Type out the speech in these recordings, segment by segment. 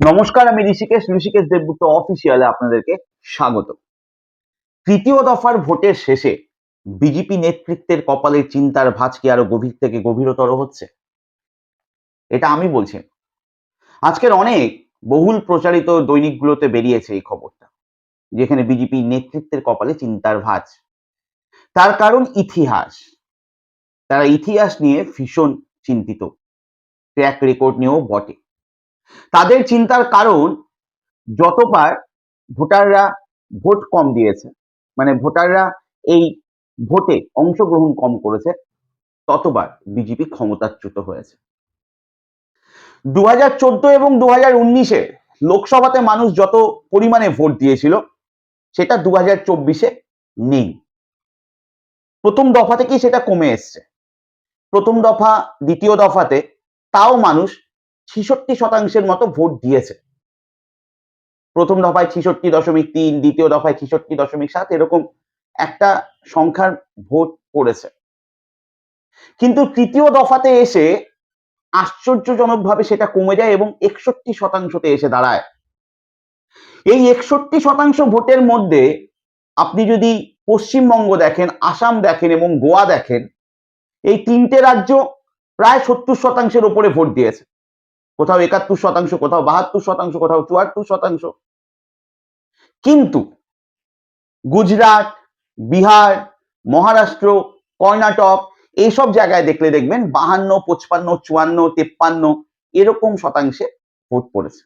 নমস্কার, আমি ঋষিকেশ ঋষিকেশ দেবগুপ্ত অফিসিয়ালে আপনাদেরকে স্বাগত। তৃতীয় দফার ভোটের শেষে বিজেপি নেতৃত্বের কপালের চিন্তার ভাঁজ কি আরও গভীর থেকে গভীরতর হচ্ছে? এটা আমি বলছি আজকের অনেক বহুল প্রচারিত দৈনিকগুলোতে বেরিয়েছে এই খবরটা, যেখানে বিজেপি নেতৃত্বের কপালে চিন্তার ভাঁজ। তার কারণ ইতিহাস। তারা ইতিহাস নিয়ে ভীষণ চিন্তিত। ট্র্যাক রেকর্ড নিয়েও বটে। তাদের চিন্তার কারণ যতবার ভোটাররা ভোট কম দিয়েছে মানে ভোটাররা এই ভোটে অংশগ্রহণ কম করেছে, ততবার বিজেপি ক্ষমতাচ্যুত হয়েছে। দু হাজার চোদ্দ এবং দু হাজার উনিশে লোকসভাতে মানুষ যত পরিমাণে ভোট দিয়েছিল, সেটা দু হাজার চব্বিশে নেই। প্রথম দফা থেকেই সেটা কমে এসছে? প্রথম দফা, দ্বিতীয় দফাতে তাও মানুষ ছিষট্টি শতাংশের মতো ভোট দিয়েছে। প্রথম দফায় ছিষট্টি দশমিক তিন, দ্বিতীয় দফায় ছিষট্টি দশমিক সাত, এরকম একটা সংখ্যার ভোট পড়েছে কিন্তু তৃতীয় দফাতে এসে আশ্চর্যজনকভাবে সেটা কমে যায় এবং একষট্টি শতাংশতে এসে দাঁড়ায়। এই একষট্টি শতাংশ ভোটের মধ্যে আপনি যদি পশ্চিমবঙ্গ দেখেন, আসাম দেখেন এবং গোয়া দেখেন, এই তিনটে রাজ্য প্রায় সত্তর শতাংশের উপরে ভোট দিয়েছে। কোথাও একাত্তর শতাংশ, কোথাও বাহাত্তর শতাংশ, কোথাও চুয়াত্তর শতাংশ। কিন্তু গুজরাট, বিহার, মহারাষ্ট্র, কর্ণাটক এইসব জায়গায় দেখলে দেখবেন বাহান্ন, পঁচপান্ন, চুয়ান্ন, তেপ্পান্ন এরকম শতাংশে ভোট পড়েছে।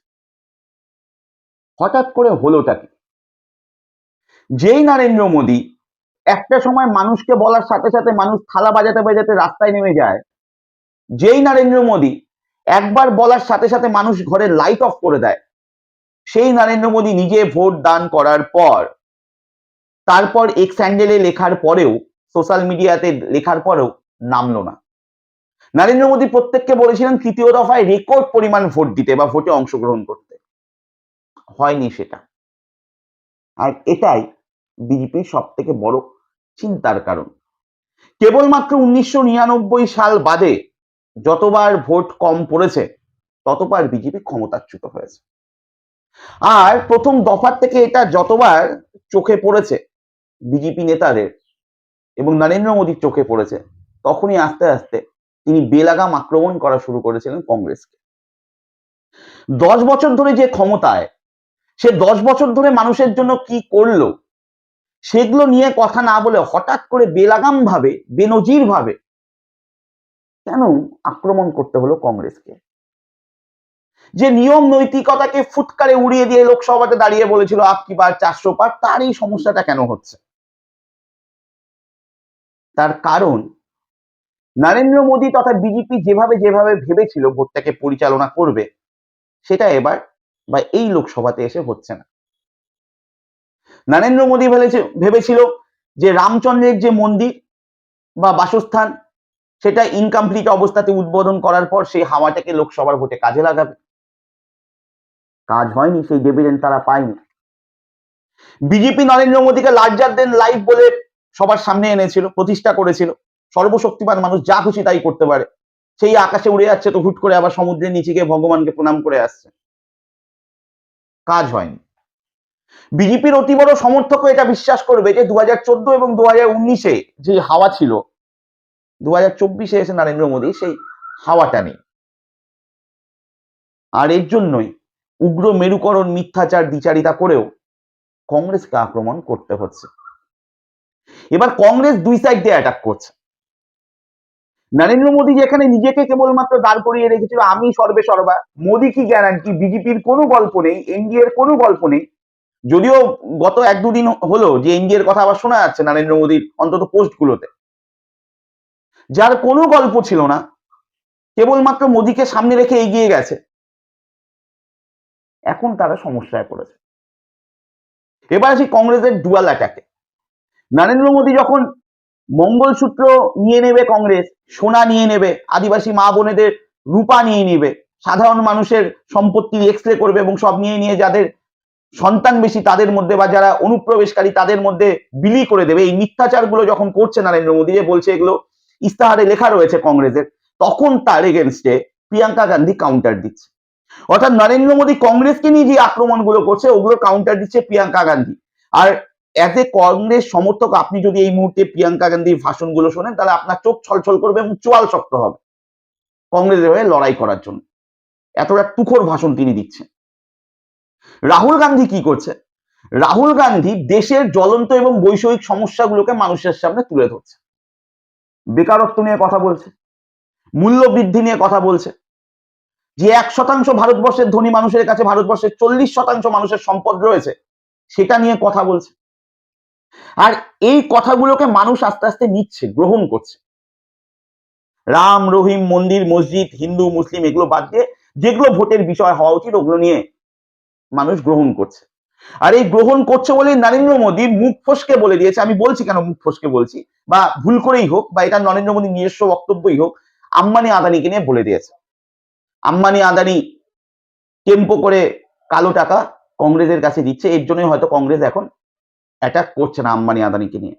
হঠাৎ করে হলোটা কি? যেই নরেন্দ্র মোদী একটা সময় মানুষকে বলার সাথে সাথে মানুষ থালা বাজাতে বাজাতে রাস্তায় নেমে যায়, যেই নরেন্দ্র মোদী একবার বলার সাথে সাথে মানুষ ঘরে লাইট অফ করে দেয়। সেই নরেন্দ্র মোদী নিজে ভোট দান করার পর, তারপর এক্স হ্যান্ডেলে লেখার পরেও সোশ্যাল মিডিয়াতে লেখার পরেও নামলো না। নরেন্দ্র মোদী প্রত্যেককে বলেছিলেন তৃতীয় দফায় রেকর্ড পরিমাণ ভোট দিতে বা ভোটে অংশগ্রহণ করতে। হয়নি সেটা। আর এটাই বিজেপির সব থেকে বড় চিন্তার কারণ। কেবলমাত্র উনিশশো নিরানব্বই সাল বাদে যতবার ভোট কম পড়েছে, ততবার বিজেপি ক্ষমতাচ্যুত হয়েছে। আর প্রথম দফার থেকে এটা যতবার চোখে পড়েছে বিজেপি নেতাদের এবং নরেন্দ্র মোদীর চোখে পড়েছে, তখনই আস্তে আস্তে তিনি বেলাগাম আক্রমণ করা শুরু করেছিলেন কংগ্রেসকে। দশ বছর ধরে যে ক্ষমতায়, সে দশ বছর ধরে মানুষের জন্য কি করল, সেগুলো নিয়ে কথা না বলে হঠাৎ করে বেলাগাম ভাবে বেনজির ভাবে কেন আক্রমণ করতে হলো কংগ্রেসকে? যে নিয়ম নৈতিকতাকে ফুটকারে উড়িয়ে দিয়ে লোকসভাতে দাঁড়িয়ে বলেছিল আপকি বার চারশো পার তার এই সমস্যাটা কেন হচ্ছে? তার কারণ, নরেন্দ্র মোদী তথা বিজেপি যেভাবে যেভাবে ভেবেছিল ভোটটাকে পরিচালনা করবে, সেটা এবার বা এই লোকসভাতে এসে হচ্ছে না। নরেন্দ্র মোদী ভেবেছে- ভেবেছিল যে রামচন্দ্রের যে মন্দির বা বাসস্থান সেটা ইনকমপ্লিট অবস্থাতে উদ্বোধন করার পর সেই হাওয়াটাকে লোকসভার ভোটে কাজে লাগাবে। কাজ হয়নি, সেই ডিভিডেন্ড তারা পায়নি। বিজেপি নরেন্দ্র মোদীকে লার্জার দেন লাইফ বলে সবার সামনে এনেছিল, প্রতিষ্ঠা করেছিল। সর্বশক্তিমান মানুষ যা খুশি তাই করতে পারে। সেই আকাশে উড়ে যাচ্ছে তো হুট করে আবার সমুদ্রের নিচে গিয়ে ভগবানকে প্রণাম করে আসছে। কাজ হয়নি। বিজেপির অতি বড় সমর্থকও এটা বিশ্বাস করবে যে দু এবং দু হাজার যে হাওয়া ছিল দু হাজার চব্বিশে এসে নরেন্দ্র মোদী সেই হাওয়াটা নেই আর এর জন্যই উগ্র মেরুকরণ, মিথ্যাচার, দ্বিচারিতা করেও কংগ্রেসকে আক্রমণ করতে হচ্ছে। এবার কংগ্রেস দুই সাইড দিয়ে অ্যাটাক করছে। নরেন্দ্র মোদী যেখানে নিজেকে কেবলমাত্র দাঁড় করিয়ে রেখেছিল, আমি সর্বে সর্বা, মোদী কি গ্যারান্টি বিজেপির কোনো গল্প নেই, এনডিএর কোনো গল্প নেই। যদিও গত এক দুদিন হলো যে এনডিএর কথা আবার শোনা যাচ্ছে নরেন্দ্র মোদীর অন্তত পোস্টগুলোতে যার কোনো গল্প ছিল না, কেবলমাত্র মোদীকে সামনে রেখে এগিয়ে গেছে। এখন তারা সমস্যায় পড়েছে। এবার আসি কংগ্রেসের ডুয়াল অ্যাটাকে নরেন্দ্র মোদী যখন মঙ্গলসূত্র নিয়ে নেবে কংগ্রেস, সোনা নিয়ে নেবে, আদিবাসী মা বোনেদের রূপা নিয়ে নেবে, সাধারণ মানুষের সম্পত্তি এক্সরে করবে এবং সব নিয়ে নিয়ে যাদের সন্তান বেশি তাদের মধ্যে বা যারা অনুপ্রবেশকারী তাদের মধ্যে বিলি করে দেবে। এই মিথ্যাচারগুলো যখন করছে নরেন্দ্র মোদী যে বলছে এগুলো ইস্তাহারে লেখা রয়েছে কংগ্রেসের, তখন তার এগেনস্টে প্রিয়াঙ্কা গান্ধী কাউন্টার দিচ্ছে। অর্থাৎ নরেন্দ্র মোদী কংগ্রেসকে নিয়ে যে আক্রমণগুলো করছে ওগুলো কাউন্টার দিচ্ছে প্রিয়াঙ্কা গান্ধী। আর অ্যাজ এ কংগ্রেস সমর্থক, আপনি যদি এই মুহূর্তে প্রিয়াঙ্কা গান্ধীর ভাষণগুলো শোনেন, তাহলে আপনার চোখ ছলছল করবে এবং চোয়াল শক্ত হবে কংগ্রেসের হয়ে লড়াই করার জন্য। এতটা তুখোর ভাষণ তিনি দিচ্ছেন। রাহুল গান্ধী কি করছে? রাহুল গান্ধী দেশের জ্বলন্ত এবং বৈষয়িক সমস্যাগুলোকে মানুষের সামনে তুলে ধরছে। বেকারত্ব নিয়ে কথা বলছে মূল্য বৃদ্ধি নিয়ে কথা বলছে, যে এক শতাংশ ভারতবর্ষের ধনী মানুষের কাছে ভারতবর্ষের চল্লিশ শতাংশ মানুষের সম্পদ রয়েছে, সেটা নিয়ে কথা বলছে। আর এই কথাগুলোকে মানুষ আস্তে আস্তে নিচ্ছে, গ্রহণ করছে। রাম, রহিম, মন্দির, মসজিদ, হিন্দু, মুসলিম, এগুলো বাদ দিয়ে যেগুলো ভোটের বিষয় হওয়া উচিত, ওগুলো নিয়ে মানুষ গ্রহণ করছে। আর এই গ্রহণ করছে বলেই নরেন্দ্র মোদী মুখ ফসকে বলে দিয়েছে, আমি বলছি কেন মুখ ফসকে বলছি? বা ভুল করেই হোক বা এটা নরেন্দ্র মোদীর নিজস্ব বক্তব্যই হোক, আম্বানি আদানিকে নিয়ে বলে দিয়েছে। আম্বানি আদানি টেম্পো করে কালো টাকা কংগ্রেসের কাছে দিচ্ছে, এর জন্যই হয়তো কংগ্রেস এখন অ্যাটাক করছে না আম্বানি আদানিকে নিয়ে।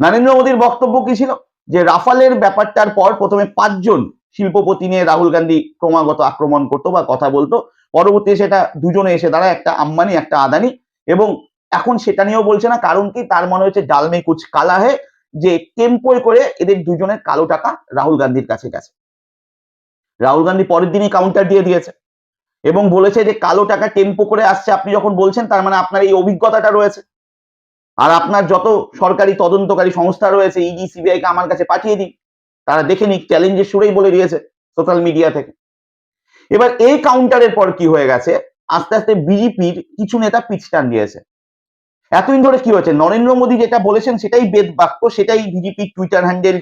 নরেন্দ্র মোদীর বক্তব্য কি ছিল? যে রাফালের ব্যাপারটার পর প্রথমে পাঁচজন শিল্পপতি নিয়ে রাহুল গান্ধী ক্রমাগত আক্রমণ করতো বা কথা বলতো পরবর্তী সেটা দুজনে এসে দাঁড়ায়, একটা আম্বানি, একটা আদানি এবং এখন সেটা নিয়েও বলছে না, কারণ কি তার মনে হচ্ছে ডালমে কুচ কালা হে, যে টেম্পোয় করে এদের দুজনের কালো টাকা রাহুল গান্ধীর কাছে গেছে। রাহুল গান্ধী পরের দিনই কাউন্টার দিয়ে দিয়েছে এবং বলেছে যে কালো টাকা টেম্পো করে আসছে, আপনি যখন বলছেন তার মানে আপনার এই অভিজ্ঞতাটা রয়েছে। আর আপনার যত সরকারি তদন্তকারী সংস্থা রয়েছে ইডি সিবিআই কে আমার কাছে পাঠিয়ে দিন, তারা দেখে নিক চ্যালেঞ্জের সুরেই বলে দিয়েছে সোশ্যাল মিডিয়া থেকে। এবার এই কাউন্টারের পর কি হয়ে গেছে, আস্তে আস্তে বিজেপির কিছু নেতা পিছ টান দিয়েছে। এতদিন ধরে কি হয়েছে? নরেন্দ্র মোদী যেটা বলেছেন সেটাই বেদ বাক্য, সেটাই বিজেপির টুইটার হ্যান্ডেল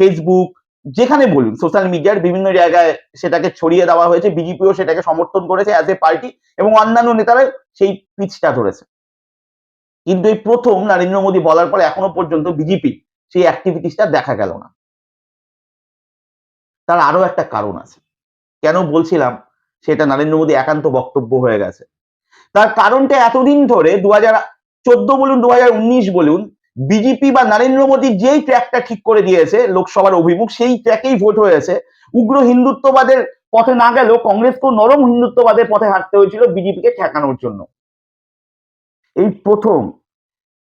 ফেসবুক যেখানে বলুন সোশ্যাল মিডিয়ার বিভিন্ন জায়গায় সেটাকে ছড়িয়ে দেওয়া হয়েছে বিজেপিও সেটাকে সমর্থন করেছে অ্যাজ এ পার্টি এবং অন্যান্য নেতারা সেই পিচটা ধরেছে। কিন্তু এই প্রথম নরেন্দ্র মোদী বলার পর এখনও পর্যন্ত বিজেপি সেই অ্যাক্টিভিটিসটা দেখা গেল না। তার আরও একটা কারণ আছে। কেন বলছিলাম? সেটা নরেন্দ্র মোদী একান্ত বক্তব্য হয়ে গেছে। তার কারণটা এতদিন ধরে দু হাজার চোদ্দ বলুন দু হাজার উনিশ বলুন বিজেপি বা নরেন্দ্র মোদী যেই ট্র্যাকটা ঠিক করে দিয়েছে লোকসভার অভিমুখ, সেই ট্র্যাকেই ভোট হয়েছে। উগ্র হিন্দুত্ববাদের পথে না গেলেও কংগ্রেসকেও নরম হিন্দুত্ববাদের পথে হাঁটতে হয়েছিল বিজেপিকে ঠেকানোর জন্য। এই প্রথম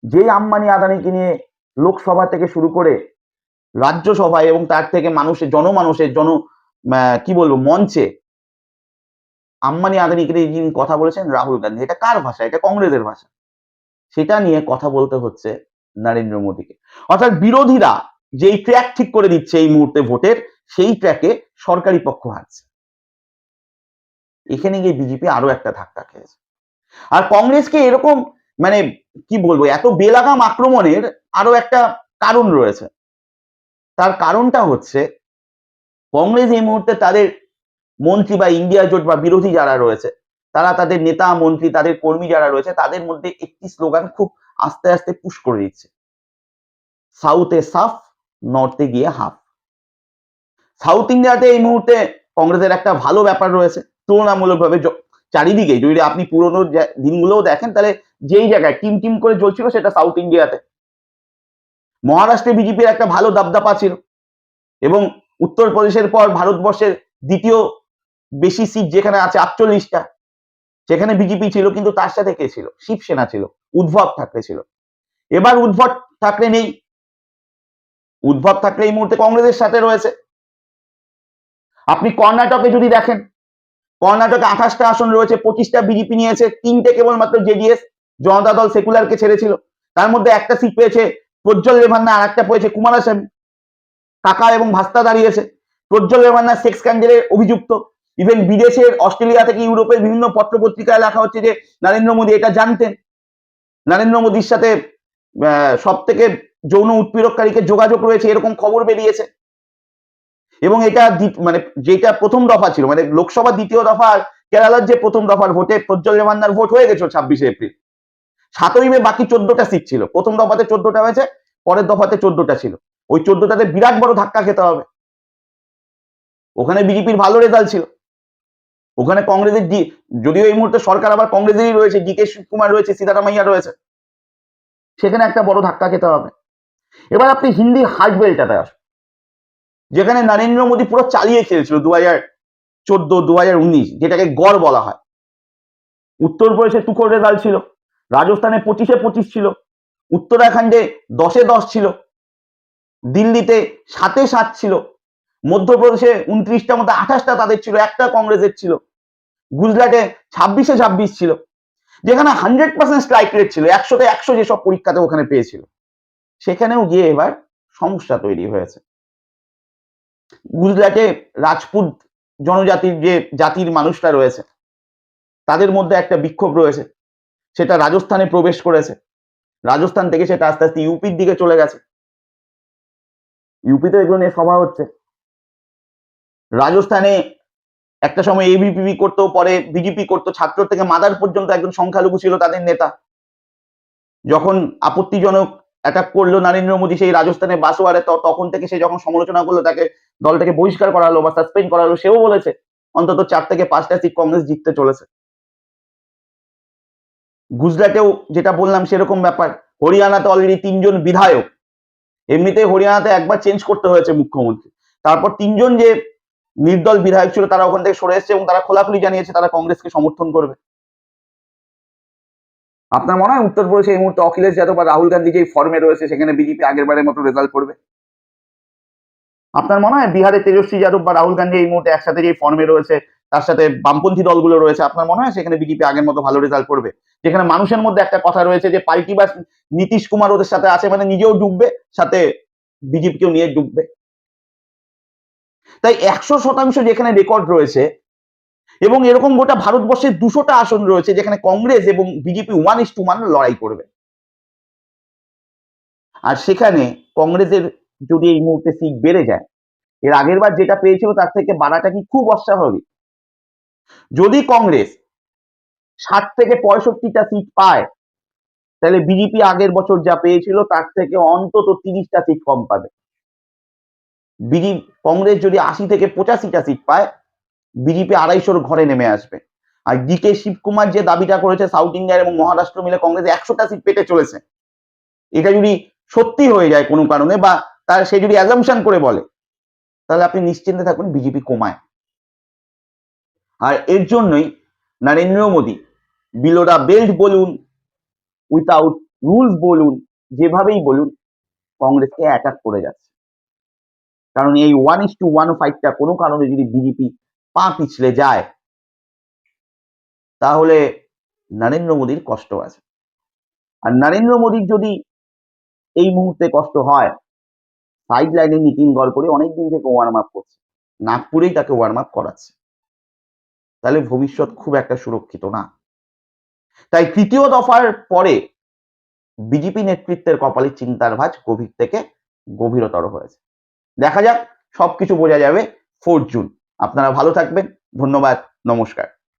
যে আম্বানি আদানিকে নিয়ে লোকসভা থেকে শুরু করে রাজ্যসভায় এবং তার থেকে মানুষের, জনমানুষের, জন কি বলব, মঞ্চে আম্বানি আদানিকে যিনি কথা বলেছেন, রাহুল গান্ধী। এটা কার ভাষা? এটা কংগ্রেসের ভাষা। সেটা নিয়ে কথা বলতে হচ্ছে নরেন্দ্র মোদীকে। অর্থাৎ বিরোধীরা যেই ট্র্যাক ঠিক করে দিচ্ছে এই মুহূর্তে ভোটের, সেই ট্র্যাকে সরকারি পক্ষ হাঁটছে। এখানে গিয়ে বিজেপি আরও একটা ধাক্কা খেয়েছে। আর কংগ্রেসকে এরকম মানে কি বলব, এত বেলাগাম আক্রমণের আরও একটা কারণ রয়েছে। তার কারণটা হচ্ছে কংগ্রেস এই মুহূর্তে তাদের মন্ত্রী বা ইন্ডিয়া জোট বা বিরোধী যারা রয়েছে তারা তাদের নেতা, মন্ত্রী, তাদের কর্মী যারা রয়েছে, তাদের মধ্যে একটি স্লোগান খুব আস্তে আস্তে পুশ করে দিচ্ছে। সাউথে সাফ নর্থে গিয়ে হাফ সাউথ ইন্ডিয়াতে এই মুহূর্তে কংগ্রেসের একটা ভালো ব্যাপার রয়েছে। তুলনামূলকভাবে চারিদিকে, যদি আপনি পুরোনো দিনগুলোও দেখেন, তাহলে যেই জায়গায় টিম টিম করে জ্বলছিল সেটা সাউথ ইন্ডিয়াতে মহারাষ্ট্রে বিজেপির একটা ভালো দাবদাপা ছিল। এবং উত্তরপ্রদেশের পর ভারতবর্ষের দ্বিতীয় বেশি সিট যেখানে আছে, আটচল্লিশটা। সেখানে বিজেপি ছিল, কিন্তু তার সাথে কে ছিল? শিবসেনা ছিল। উদ্ভব ঠাকরে ছিল। এবার উদ্ভব ঠাকরে নেই। উদ্ভব ঠাকরে এই মুহূর্তে কংগ্রেসের সাথে রয়েছে। আপনি কর্ণাটকে যদি দেখেন, কর্ণাটকে আঠাশটা আসন রয়েছে, পঁচিশটা বিজেপি নিয়েছে, তিনটে কেবলমাত্র জেডিএস জনতা দল সেকুলারকে ছেড়েছিল। তার মধ্যে একটা সিট পেয়েছে প্রজ্জ্বল রেভান্না, আর একটা পেয়েছে কুমারাস্বামী কাকা এবং ভাস্তা দাঁড়িয়েছে। প্রজ্জ্বল রেভান্না, সেক্স ক্যান্ডেলের অভিযুক্ত। ইভেন বিদেশের, অস্ট্রেলিয়া থেকে ইউরোপের বিভিন্ন পত্রপত্রিকায় লেখা হচ্ছে যে নরেন্দ্র মোদী এটা জানতেন। নরেন্দ্র মোদীর সাথে সব থেকে যৌন উৎপীড়ককারীকে যোগাযোগ রয়েছে এরকম খবর বেরিয়েছে। এবং এটা মানে যেটা প্রথম দফা ছিল মানে লোকসভা দ্বিতীয় দফা আর কেরালার যে প্রথম দফার ভোটে প্রজ্জ্বল রেমান্নার ভোট হয়ে গেছিল ছাব্বিশে এপ্রিল। সাতই মে বাকি চোদ্দটা সিট ছিল। প্রথম দফাতে চোদ্দটা হয়েছে, পরের দফাতে চোদ্দটা ছিল। ওই চোদ্দটাতে বিরাট বড় ধাক্কা খেতে হবে। ওখানে বিজেপির ভালো রেজাল্ট ছিল। ওখানে কংগ্রেসের যদিও এই মুহূর্তে সরকার আবার কংগ্রেসেরই রয়েছে, ডি কে কুমার রয়েছে সীতারামাইয়া রয়েছে। সেখানে একটা বড় ধাক্কা খেতে হবে। এবার আপনি হিন্দি হার্ট বেলটাতে আসুন। যেখানে নরেন্দ্র মোদী পুরো চালিয়ে খেলছিল দু হাজার চোদ্দ দু হাজার উনিশ, যেটাকে গড় বলা হয়। উত্তরপ্রদেশে টুকর রেজাল্ট ছিল, রাজস্থানে পঁচিশে পঁচিশ ছিল, উত্তরাখণ্ডে দশে দশ ছিল, দিল্লিতে সাতে সাত ছিল মধ্যপ্রদেশে উনত্রিশটার মধ্যে আঠাশটা তাদের ছিল, একটা কংগ্রেসের ছিল। গুজরাটে ছাব্বিশে ছাব্বিশ ছিল। যেখানে হান্ড্রেড পার্সেন্ট স্ট্রাইক রেট ছিল, একশোতে একশো যেসব পরীক্ষাতে ওখানে পেয়েছিল। সেখানেও গিয়ে এবার সমস্যা তৈরি হয়েছে। গুজরাটে রাজপুত জনজাতির যে জাতির মানুষরা রয়েছে, তাদের মধ্যে একটা বিক্ষোভ রয়েছে। সেটা রাজস্থানে প্রবেশ করেছে। রাজস্থান থেকে সেটা আস্তে আস্তে ইউপির দিকে চলে গেছে। ইউপিতে এগুলো নিয়ে সভা হচ্ছে। রাজস্থানে একটা সময় এবিপিবি করতো পরে বিজেপি করতো, ছাত্র থেকে মাদার পর্যন্ত একজন সংখ্যালঘু ছিল তাদের নেতা। যখন আপত্তিজনক অ্যাটাক করল নরেন্দ্র মোদী সেই রাজস্থানে বাসোয়ারে তখন থেকে সে যখন সমালোচনা করল, তাকে দলটাকে বহিষ্কার করা হলো বা সাসপেন্ড করা হলো সেও বলেছে, অন্তত চার থেকে পাঁচটা সিট কংগ্রেস জিততে চলেছে। গুজরাটেও যেটা বললাম সেরকম ব্যাপার। হরিয়ানাতে অলরেডি তিনজন বিধায়ক। এমনিতে হরিয়ানাতে একবার চেঞ্জ করতে হয়েছে মুখ্যমন্ত্রী। তারপর তিনজন যে নির্দল বিধায়ক ছিল, তারা ওখান থেকে সরে এসেছে এবং তারা খোলাখুলি জানিয়েছে তারা কংগ্রেসকে সমর্থন করবে। আপনার মনে হয় উত্তর উত্তরপ্রদেশে এই মুহূর্তে অখিলেশ যাদব বা রাহুল গান্ধী যে ফর্মে রয়েছে, সেখানে বিজেপি আগের বারের মতো রেজাল্ট করবে? আপনার মনে হয় বিহারে তেজস্বী যাদব বা রাহুল গান্ধী এই মুহূর্তে একসাথে যে ফর্মে রয়েছে, তার সাথে বামপন্থী দলগুলো রয়েছে, আপনার মনে হয় সেখানে বিজেপি আগের মতো ভালো রেজাল্ট করবে? যেখানে মানুষের মধ্যে একটা কথা রয়েছে যে পাল্টি বা নীতিশ কুমার ওদের সাথে আছে মানে নিজেও ডুববে, সাথে বিজেপিকেও নিয়ে ডুববে। তাই একশো শতাংশ যেখানে রেকর্ড রয়েছে এবং এরকম গোটা ভারতবর্ষের দুশোটা আসন রয়েছে যেখানে কংগ্রেস এবং BJP one is two one লড়াই করবে। আর সেখানে কংগ্রেসের যদি এই মুহূর্তে সিট বেড়ে যায়, এর আগের বার যেটা পেয়েছিল তার থেকে বাড়াটা কি খুব অস্বাভাবিক। যদি কংগ্রেস ষাট থেকে পঁয়ষট্টিটা সিট পায়, তাহলে বিজেপি আগের বছর যা পেয়েছিল তার থেকে অন্তত তিরিশটা সিট কম পাবে। বিজেপি, কংগ্রেস যদি আশি থেকে পঁচাশিটা সিট পায়, বিজেপি আড়াইশোর ঘরে নেমে আসবে। আর ডিকে শিবকুমার যে দাবিটা করেছে সাউথ ইন্ডিয়ার এবং মহারাষ্ট্র মিলে কংগ্রেস একশোটা সিট পেতে চলেছে। এটা যদি সত্যি হয়ে যায় কোনো কারণে বা তার সে যদি অ্যাজামশন করে বলে, তাহলে আপনি নিশ্চিন্তে থাকুন বিজেপি কমায়। আর এর জন্যই Narendra Modi below the belt বলুন উইথাউট রুলস বলুন, যেভাবেই বলুন, কংগ্রেসকে অ্যাটাক করে যাচ্ছে। কারণ এই ওয়ান ইস টু ওয়ান ফাইটটা কোনো কারণে যদি বিজেপি পা পিছলে যায়, তাহলে নরেন্দ্র মোদীর কষ্ট আছে। আর নরেন্দ্র মোদীর যদি এই মুহূর্তে কষ্ট হয় সাইড লাইনে নীতিন গড়করি অনেকদিন থেকে ওয়ার্ম আপ করছে, নাগপুরেই তাকে ওয়ার্ম আপ করাচ্ছে। তাহলে ভবিষ্যৎ খুব একটা সুরক্ষিত না। তাই তৃতীয় দফার পরে বিজেপি নেতৃত্বের কপালে চিন্তার ভাজ গভীর থেকে গভীরতর হয়েছে। দেখা যাক সবকিছু বোঝা যাবে। Four June. আপনারা ভালো থাকবেন। ধন্যবাদ। নমস্কার।